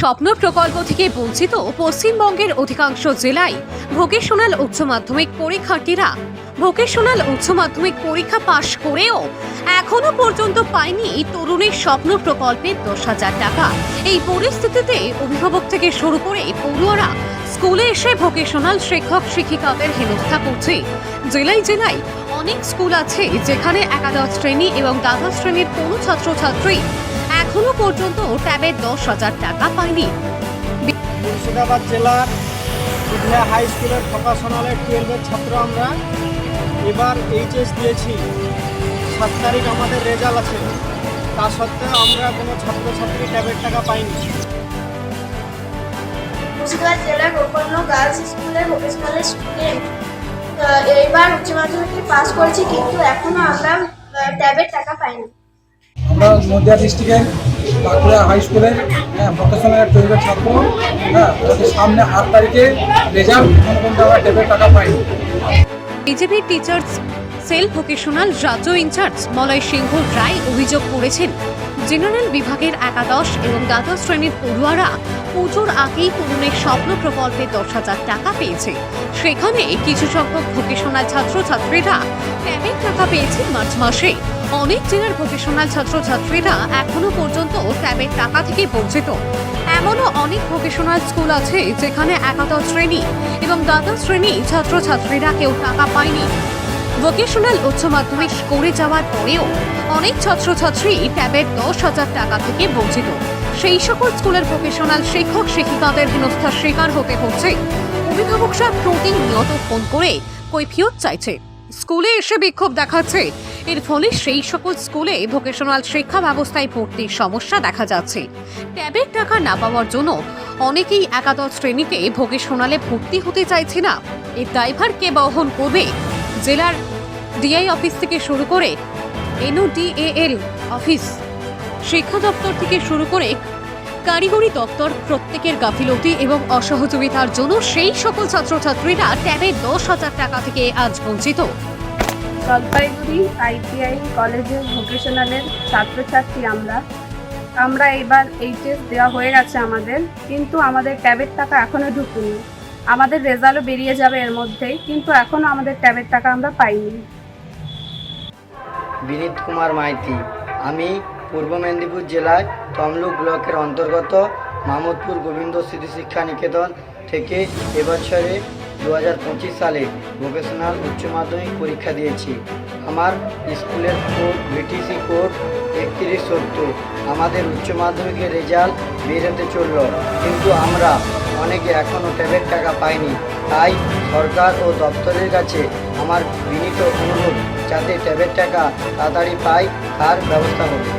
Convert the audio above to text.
স্বপ্ন প্রকল্প থেকে বঞ্চিত পশ্চিমবঙ্গের অধিকাংশ জেলায় ভোকেশনাল উচ্চ মাধ্যমিক পরীক্ষার্থীরা ভোকেশনাল উচ্চ মাধ্যমিক পরীক্ষা পাশ করেও এখনও পর্যন্ত পায়নি তরুণের স্বপ্ন প্রকল্পের দশ হাজার টাকা। এই পরিস্থিতিতে অভিভাবক থেকে শুরু করে পড়ুয়ারা স্কুলে এসে ভোকেশনাল শিক্ষক, শিক্ষিকাদের হেনস্থা করছে। জেলায় জেলায় অনেক স্কুল আছে যেখানে একাদশ শ্রেণি এবং দ্বাদশ শ্রেণির কোনো ছাত্রছাত্রী এখনও পর্যন্ত ট্যাবের দশ হাজার টাকা পায়নি। মুর্শিদাবাদ জেলার পুরুলিয়া হাই স্কুলের ভোকাশনালের টুয়েলভের ছাত্র আমরা। এবার এইচএস দিয়েছি। সাত তারিখ আমাদের রেজাল্ট আছে। তা সত্ত্বেও আমরা কোনো ছাত্রছাত্রী ট্যাবের টাকা পাইনি। মুর্শিদাবাদ জেলার গোকর্ণ গার্লস স্কুলে ভোকেশনাল স্কুলে এইবার উচ্চ মাধ্যমিকে পাস করেছি কিন্তু এখনও আমরা ট্যাবের টাকা পাইনি। আমরা নদিয়া ডিস্ট্রিক্টের বাঁকুড়া হাই স্কুলের হ্যাঁ ভোকেশনাল টুয়েলভের ছাত্র। হ্যাঁ ওদের সামনে আট তারিখে রেজাল্ট আমরা টেপের টাকা পাইনি বিজেপির টিচার্স সেল ভোকেশনাল রাজ্য ইনচার্জ মলয় সিংহ রায় অভিযোগ করেছেন জেনারেল বিভাগের একাদশ এবং দ্বাদশ শ্রেণির পড়ুয়ারা পুজোর আগেই পূরণের স্বপ্ন প্রকল্পে দশ হাজার টাকা পেয়েছে। সেখানে কিছু সংখ্যক ভোকেশনাল ছাত্রছাত্রীরা ট্যাবের টাকা পেয়েছে মার্চ মাসে। অনেক জেলার ভোকেশনাল ছাত্রছাত্রীরা এখনও পর্যন্ত ট্যাবের টাকা থেকে বঞ্চিত। এমনও অনেক ভোকেশনাল স্কুল আছে যেখানে একাদশ শ্রেণি এবং দ্বাদশ শ্রেণি ছাত্রছাত্রীরা কেউ টাকা পায়নি। ভোকেশনাল উচ্চ মাধ্যমিক করে যাওয়ার পরেও অনেক ছাত্রছাত্রী ট্যাবের দশ হাজার টাকা থেকে বঞ্চিত। সেই সকল স্কুলের ভোকেশনাল শিক্ষক, শিক্ষিকাদের হেনস্থার শিকার হতে হচ্ছে। অভিভাবকরা প্রতিনিয়ত ফোন করে কৈফিয়ত চাইছে। স্কুলে এসে বিক্ষোভ দেখাচ্ছে। এর ফলে সেই সকল স্কুলে ভোকেশনাল শিক্ষা ব্যবস্থায় ভর্তির সমস্যা দেখা যাচ্ছে। ট্যাবের টাকা না পাওয়ার জন্য অনেকেই একাদশ শ্রেণীতে ভোকেশনালে ভর্তি হতে চাইছে না। এর দায়ভার কে বহন করবে? জেলার ডিআই অফিস থেকে শুরু করে এনওডিএএল অফিস। শিক্ষা দপ্তর থেকে শুরু করে কারিগরি দপ্তর প্রত্যেকের গাফিলতি এবং অসহযোগিতার জন্য সেই সকল ছাত্রছাত্রীরা ট্যাবে দশ হাজার টাকা থেকে আজ বঞ্চিত। জলপাইগুড়ি, আইটিআই কলেজের ভোকেশনালের ছাত্রছাত্রী আমরা। আমরা এবার এইচএস দেওয়া হয়ে গেছে আমাদের, কিন্তু আমাদের ট্যাবের টাকা এখনও ঢুকুনি। আমাদের রেজাল্টও বেরিয়ে যাবে এর মধ্যেই, কিন্তু এখনও আমাদের ট্যাবের টাকা আমরা পাইনি। বিনীত কুমার মাইতি, আমি পূর্ব মেদিনীপুর জেলায় তমলুক ব্লকের অন্তর্গত মামদপুর গোবিন্দ স্মৃতি শিক্ষা নিকেতন থেকে এবছরে দু হাজার পঁচিশ সালে প্রফেশনাল উচ্চ মাধ্যমিক পরীক্ষা দিয়েছি। আমার স্কুলের কোড বিটিসি কোড একত্রিশ সত্তর। আমাদের উচ্চ মাধ্যমিকের রেজাল্ট বেরোতে চলল। কিন্তু আমরা অনেকে এখনও ট্যাবের টাকা পাইনি। তাই সরকার ও দপ্তরের কাছে আমার বিনীত অনুরোধ, যাতে ট্যাবের টাকা তাড়াতাড়ি পাই, তার ব্যবস্থা করুন।